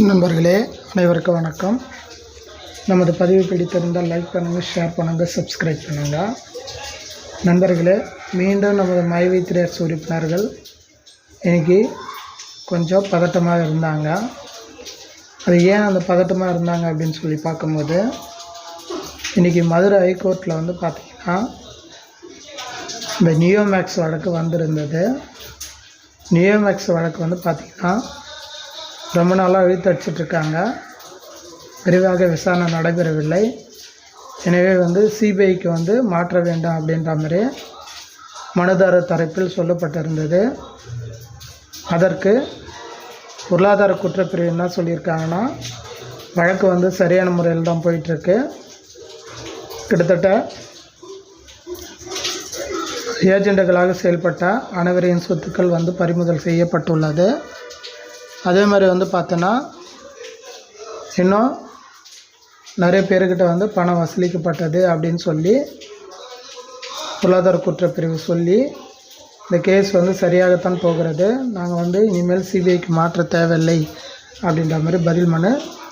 நண்பர்களே அனைவருக்கும் வணக்கம். நமது பதிவு பிடித்திருந்தால் லைக் பண்ணுங்கள் ஷேர் பண்ணுங்கள் சப்ஸ்கிரைப் பண்ணுங்கள் நண்பர்களே மீண்டும் நமது மைவி உறுப்பினர்கள் இன்றைக்கி கொஞ்சம் பதட்டமாக இருந்தாங்க. அது ஏன் அந்த பதட்டமாக இருந்தாங்க அப்படின்னு சொல்லி பார்க்கும்போது இன்றைக்கி மதுரை ஹைகோர்ட்டில் வந்து பார்த்திங்கன்னா இந்த நியோமேக்ஸ் வழக்கு வந்திருந்தது. நியோமேக்ஸ் வழக்கு வந்து பார்த்திங்கன்னா ரொம்ப நாளாக இழுத்தடிச்சிட்ருக்காங்க விரிவாக விசாரணை நடைபெறவில்லை. எனவே வந்து சிபிஐக்கு வந்து மாற்ற வேண்டும் அப்படின்ற மாதிரி மனுதாரர் தரப்பில் சொல்லப்பட்டிருந்தது. அதற்கு பொருளாதார குற்றப்பிரிவு என்ன சொல்லியிருக்காங்கன்னா வழக்கு வந்து சரியான முறையில் தான் போயிட்டுருக்கு கிட்டத்தட்ட ஏஜெண்டுகளாக செயல்பட்ட அனைவரின் சொத்துக்கள் வந்து பறிமுதல் செய்யப்பட்டுள்ளது. அதே மாதிரி வந்து பார்த்தோன்னா இன்னும் நிறைய பேர்கிட்ட வந்து பணம் வசூலிக்கப்பட்டது அப்படின்னு சொல்லி பொருளாதார குற்றப்பிரிவு சொல்லி இந்த கேஸ் வந்து சரியாகத்தான் போகிறது. நாங்கள் வந்து இனிமேல் சிபிஐக்கு மாற்ற தேவையில்லை அப்படின்ற மாதிரி பதில் மனு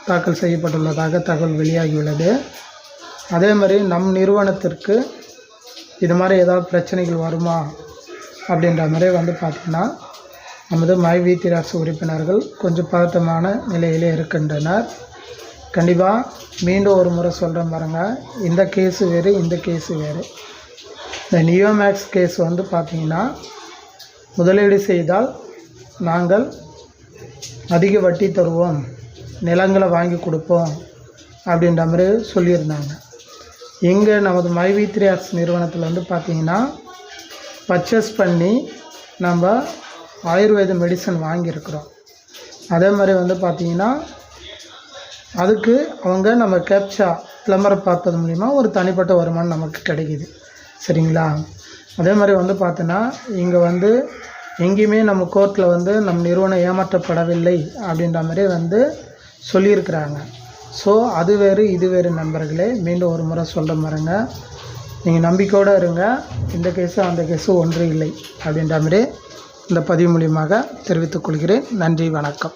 தாக்கல் செய்யப்பட்டுள்ளதாக தகவல் வெளியாகியுள்ளது. அதே மாதிரி நம் நிறுவனத்திற்கு இது மாதிரி ஏதாவது பிரச்சனைகள் வருமா அப்படின்ற மாதிரி வந்து பார்த்திங்கன்னா நமது மாய்வீத்தி ராசி உறுப்பினர்கள் கொஞ்சம் பதட்டமான நிலையிலே இருக்கின்றனர். கண்டிப்பாக மீண்டும் ஒரு முறை சொல்கிறேன் பாருங்கள் இந்த கேஸு வேறு இந்த கேஸு வேறு. இந்த நியோமேக்ஸ் கேஸ் வந்து பார்த்திங்கன்னா முதலீடு செய்தால் நாங்கள் அதிக வட்டி தருவோம் நிலங்களை வாங்கி கொடுப்போம் அப்படின்ற மாதிரி சொல்லியிருந்தாங்க. இங்கே நமது மைவி ஆர்ட்ஸ் நிறுவனத்தில் வந்து பார்த்திங்கன்னா பர்ச்சேஸ் பண்ணி நம்ம ஆயுர்வேத மெடிசன் வாங்கியிருக்கிறோம். அதே மாதிரி வந்து பார்த்திங்கன்னா அதுக்கு அவங்க நம்ம கேப்சா விளம்பரை பார்ப்பது மூலிமா ஒரு தனிப்பட்ட வருமானம் நமக்கு கிடைக்கிது. சரிங்களா? அதே மாதிரி வந்து பார்த்தோன்னா இங்கே வந்து எங்கேயுமே நம்ம கோர்ட்டில் வந்து நம் நிறுவனம் ஏமாற்றப்படவில்லை அப்படின்ற மாதிரி வந்து சொல்லியிருக்கிறாங்க. ஸோ அது வேறு இது வேறு நண்பர்களே மீண்டும் ஒரு முறை சொல்கிற மாதிரிங்க. நீங்கள் நம்பிக்கையோடு இருங்க. இந்த கேஸும் அந்த கேஸும் ஒன்று இல்லை அப்படின்ற மாதிரி இந்த பதிவு மூலியமாக தெரிவித்துக் கொள்கிறேன். நன்றி வணக்கம்.